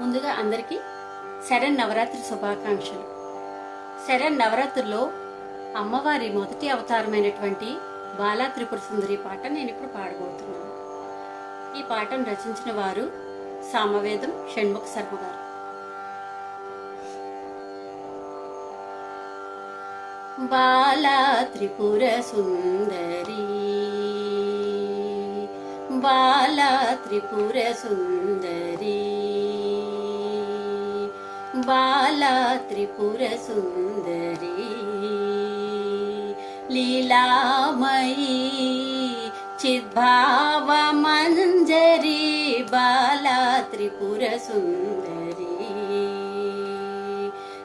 ముందుగా అందరికీ శరణ్ నవరాత్రి శుభాకాంక్షలు. శరణ్ నవరాత్రిలో అమ్మవారి మొదటి అవతారమైనటువంటి బాలా త్రిపుర సుందరి పాట నేను ఇప్పుడు పాడబోతున్నాను. ఈ పాటను రచించిన వారు సామవేదం షణ్ముఖ శర్మ గారు. బాలా త్రిపుర సుందరి బాలా త్రిపుర సుందరి बाला त्रिपुरसुन्दरी लीलामयी चिद्भावमञ्जरी बाला त्रिपुरसुन्दरी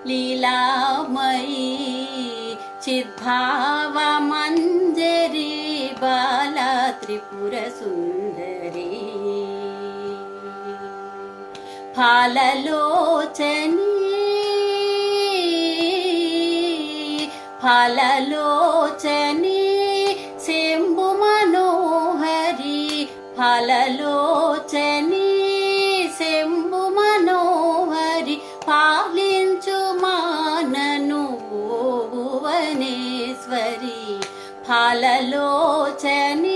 लीलामयी चिद्भावमञ्जरी बाला त्रिपुरसुन्दरी ఫలలోచని ఫలలోచని శంభు మనోహరి ఫలలోచని శంభు మనోహరి పాలించు మానను భువనేశ్వరి ఫలలోచని.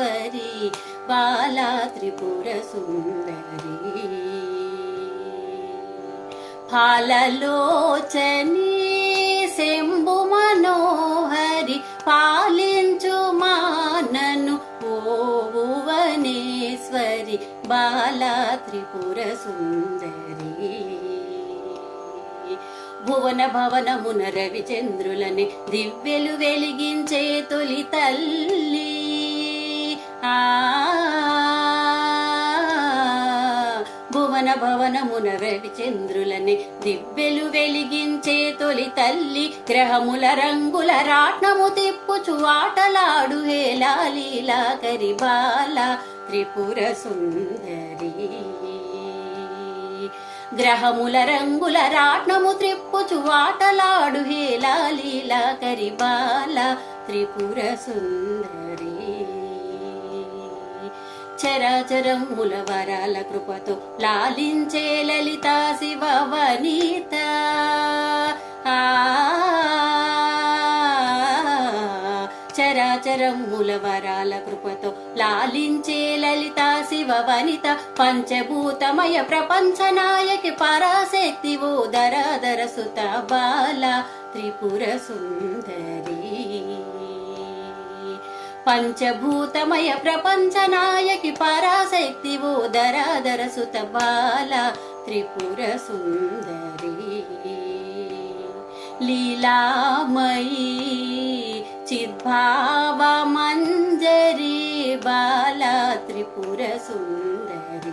భువనేశ్వరి బాలా త్రిపుర సుందరి ఫాలలోచని శంభు మనోహరి పాలించు మానను ఓ భువనేశ్వరి బాలా త్రిపుర సుందరి భువన భవనమున రవిచంద్రులని దివ్యలు వెలిగించే తొలి తల్లి. భువన భవనమున రవిచంద్రులని దివ్యలు వెలిగించే తొలి తల్లి గ్రహముల రంగుల రాట్నము తిప్పుచు ఆటలాడు హేలాలీలా కరిబాల త్రిపుర సుందరి. గ్రహముల రంగుల రాట్నము త్రిప్పుచు ఆటలాడు హేలాలీల కరిబాల త్రిపుర సుందరి. చరాచరముల వరాల కృపతో లాలించే లలిత శివ వనిత. చరాచరముల వరాల కృపతో లాలించే లలిత శివ వనిత. పంచభూతమయ ప్రపంచ నాయకి పరాశక్తి ఓ దరదర సుత బాల త్రిపుర సుందరి. पञ्चभूतमय प्रपञ्चनायकि नायकि पराशैक्ति बाला त्रिपुरसुन्दरी। लीलामयी चिद्भावमञ्जरी बाला त्रिपुरसुन्दरी।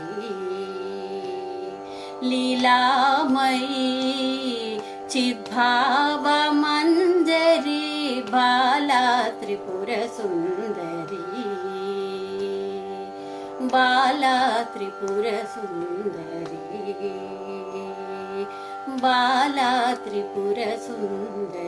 लीलामयी चिद्भाव त्रिपुरसुन्दरी बाला त्रिपुरसुन्दरी बाला त्रिपुरसुन्दरी।